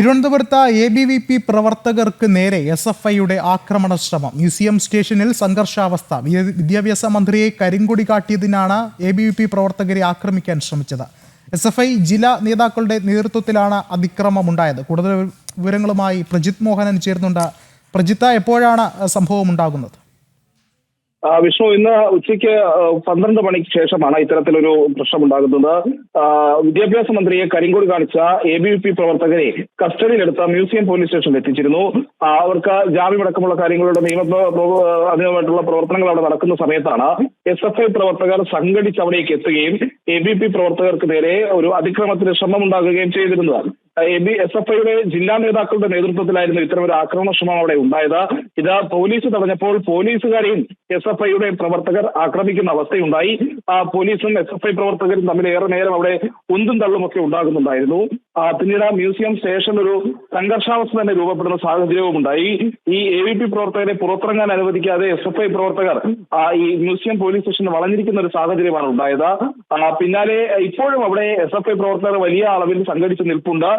തിരുവനന്തപുരത്ത് A B V P പ്രവർത്തകർക്ക് നേരെ എസ് എഫ് ഐയുടെ ആക്രമണ ശ്രമം മ്യൂസിയം സ്റ്റേഷനിൽ സംഘർഷാവസ്ഥ. വിദ്യ- വിദ്യാഭ്യാസ മന്ത്രിയെ കരിങ്കൊടി കാട്ടിയതിനാണ് എ ബി വി പി പ്രവർത്തകരെ ആക്രമിക്കാൻ ശ്രമിച്ചത്. എസ് എഫ് ഐ ജില്ലാ നേതാക്കളുടെ നേതൃത്വത്തിലാണ് അതിക്രമം ഉണ്ടായത് കൂടുതൽ വിവരങ്ങളുമായി പ്രജിത് മോഹനൻ ചേർന്നുണ്ട് പ്രജിത്ത എപ്പോഴാണ് സംഭവം ഉണ്ടാകുന്നത് വിഷ്ണു ഇന്ന് ഉച്ചയ്ക്ക് പന്ത്രണ്ട് മണിക്ക് ശേഷമാണ് ഇത്തരത്തിലൊരു പ്രശ്നമുണ്ടാകുന്നത്. വിദ്യാഭ്യാസ മന്ത്രിയെ കരിങ്കോട് കാണിച്ച എ ബി വി പി പ്രവർത്തകരെ കസ്റ്റഡിയിലെടുത്ത മ്യൂസിയം പോലീസ് സ്റ്റേഷനിൽ എത്തിച്ചിരുന്നു. അവർക്ക് ജാമ്യമടക്കമുള്ള കാര്യങ്ങളുടെ നിയമ അതിനുമായിട്ടുള്ള പ്രവർത്തനങ്ങൾ അവിടെ നടക്കുന്ന സമയത്താണ് എസ് എഫ് ഐ പ്രവർത്തകർ സംഘടിച്ച് അവിടേക്ക് എത്തുകയും എ ബി പി പ്രവർത്തകർക്ക് നേരെ ഒരു അതിക്രമത്തിന് ശ്രമം ഉണ്ടാകുകയും ചെയ്തിരുന്നത്. എ ബി എസ് എഫ് ഐയുടെ ജില്ലാ നേതാക്കളുടെ നേതൃത്വത്തിലായിരുന്നു ഇത്തരം ഒരു ആക്രമണ ശ്രമം അവിടെ ഉണ്ടായത്. ഇത് പോലീസ് തടഞ്ഞപ്പോൾ പോലീസുകാരെയും എസ് എഫ് ഐയുടെ പ്രവർത്തകർ ആക്രമിക്കുന്ന അവസ്ഥയുണ്ടായി. പോലീസും എസ് എഫ് ഐ പ്രവർത്തകരും തമ്മിൽ ഏറെ നേരം അവിടെ ഉന്തും തള്ളുമൊക്കെ ഉണ്ടാകുന്നുണ്ടായിരുന്നു. പിന്നീട് ആ മ്യൂസിയം സ്റ്റേഷൻ ഒരു സംഘർഷാവസ്ഥ തന്നെ രൂപപ്പെടുന്ന സാഹചര്യവും ഉണ്ടായി ഈ എ വി പി പ്രവർത്തകരെ പുറത്തിറങ്ങാൻ അനുവദിക്കാതെ എസ് എഫ് ഐ പ്രവർത്തകർ ഈ മ്യൂസിയം പോലീസ് സ്റ്റേഷനിൽ വളഞ്ഞിരിക്കുന്ന ഒരു സാഹചര്യമാണ് ഉണ്ടായത്. പിന്നാലെ ഇപ്പോഴും അവിടെ എസ് എഫ് ഐ പ്രവർത്തകർ വലിയ അളവിൽ സംഘടിച്ച് നിൽപ്പുണ്ട്.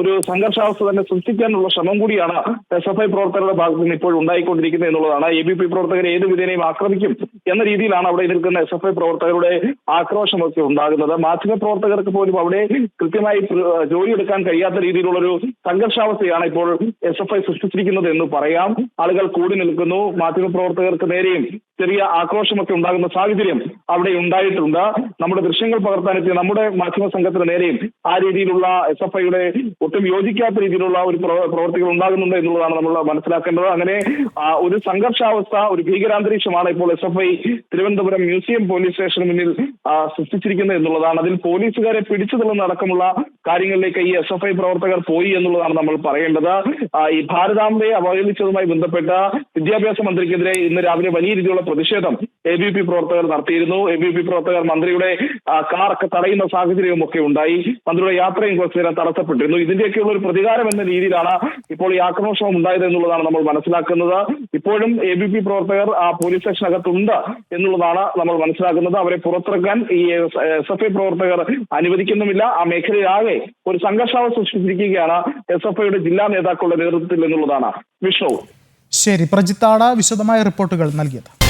ഒരു സംഘർഷാവസ്ഥ തന്നെ സൃഷ്ടിക്കാനുള്ള ശ്രമം കൂടിയാണ് എസ് എഫ് ഐ പ്രവർത്തകരുടെ ഭാഗത്ത് നിന്ന് ഇപ്പോൾ ഉണ്ടായിക്കൊണ്ടിരിക്കുന്നത് എന്നുള്ളതാണ്. എ ബി പി പ്രവർത്തകരെ ഏത് വിധേനയും ആക്രമിക്കും എന്ന രീതിയിലാണ് അവിടെ നിൽക്കുന്ന എസ് എഫ് ഐ പ്രവർത്തകരുടെ ആക്രോശമൊക്കെ ഉണ്ടാകുന്നത്. മാധ്യമ പ്രവർത്തകർക്ക് പോലും അവിടെ കൃത്യമായി ജോലിയെടുക്കാൻ കഴിയാത്ത രീതിയിലുള്ളൊരു സംഘർഷാവസ്ഥയാണ് ഇപ്പോൾ എസ് എഫ് ഐ സൃഷ്ടിച്ചിരിക്കുന്നത് എന്ന് പറയാം. ആളുകൾ കൂടി നിൽക്കുന്നു. മാധ്യമ പ്രവർത്തകർക്ക് നേരെയും ചെറിയ ആക്രോശമൊക്കെ ഉണ്ടാകുന്ന സാഹചര്യം അവിടെ ഉണ്ടായിട്ടുണ്ട്. നമ്മുടെ ദൃശ്യങ്ങൾ പകർത്താനെത്തിയ നമ്മുടെ മാധ്യമ സംഘത്തിന് നേരെയും ആ രീതിയിലുള്ള എസ് എഫ് ഐയുടെ ഒട്ടും യോജിക്കാത്ത രീതിയിലുള്ള ഒരു പ്രവ- പ്രവർത്തികൾ ഉണ്ടാകുന്നുണ്ട് എന്നുള്ളതാണ് നമ്മൾ മനസ്സിലാക്കേണ്ടത്. അങ്ങനെ ഒരു സംഘർഷാവസ്ഥ ഒരു ഭീകരാന്തരീക്ഷമാണ് ഇപ്പോൾ S F I Thiruvananthapuram museum police സ്റ്റേഷന് മുന്നിൽ സൃഷ്ടിച്ചിരിക്കുന്നത് എന്നുള്ളതാണ്. അതിൽ പോലീസുകാരെ പിടിച്ചു തള്ളുന്ന അടക്കമുള്ള കാര്യങ്ങളിലേക്ക് ഈ എസ് എഫ് ഐ പ്രവർത്തകർ പോയി എന്നുള്ളതാണ് നമ്മൾ പറയേണ്ടത്. ഈ ഭാരതാംബയെ അവഹേളിച്ചതുമായി ബന്ധപ്പെട്ട വിദ്യാഭ്യാസ മന്ത്രിക്കെതിരെ ഇന്ന് രാവിലെ വലിയ രീതിയിലുള്ള പ്രതിഷേധം എ ബി പി പ്രവർത്തകർ നടത്തിയിരുന്നു. എ ബി പി പ്രവർത്തകർ മന്ത്രിയുടെ കാറൊക്കെ തടയുന്ന സാഹചര്യവും ഒക്കെ ഉണ്ടായി. മന്ത്രിയുടെ യാത്രയും കുറച്ചു നേരം തടസ്സപ്പെട്ടിരുന്നു. ഇതിന്റെയൊക്കെയുള്ള ഒരു പ്രതികാരം എന്ന രീതിയിലാണ് ഇപ്പോൾ ഈ ആക്രമണശ്രമം ഉണ്ടായത് എന്നുള്ളതാണ് നമ്മൾ മനസ്സിലാക്കുന്നത്. ഇപ്പോഴും എ ബി പി പ്രവർത്തകർ ആ പോലീസ് സ്റ്റേഷനകത്തുണ്ട് എന്നുള്ളതാണ് നമ്മൾ മനസ്സിലാക്കുന്നത്. അവരെ പുറത്തിറക്കാൻ ഈ എസ് എഫ് ഐ പ്രവർത്തകർ അനുവദിക്കുന്നുമില്ല. ആ മേഖലയിലാകെ ഒരു സംഘർഷാവസ്ഥ സൃഷ്ടിച്ചിരിക്കുകയാണ് എസ് എഫ് ഐയുടെ ജില്ലാ നേതാക്കളുടെ നേതൃത്വത്തിൽ എന്നുള്ളതാണ്. വിഷ്ണു. ശരി പ്രജിത്താണ് വിശദമായ റിപ്പോർട്ടുകൾ നൽകിയത്.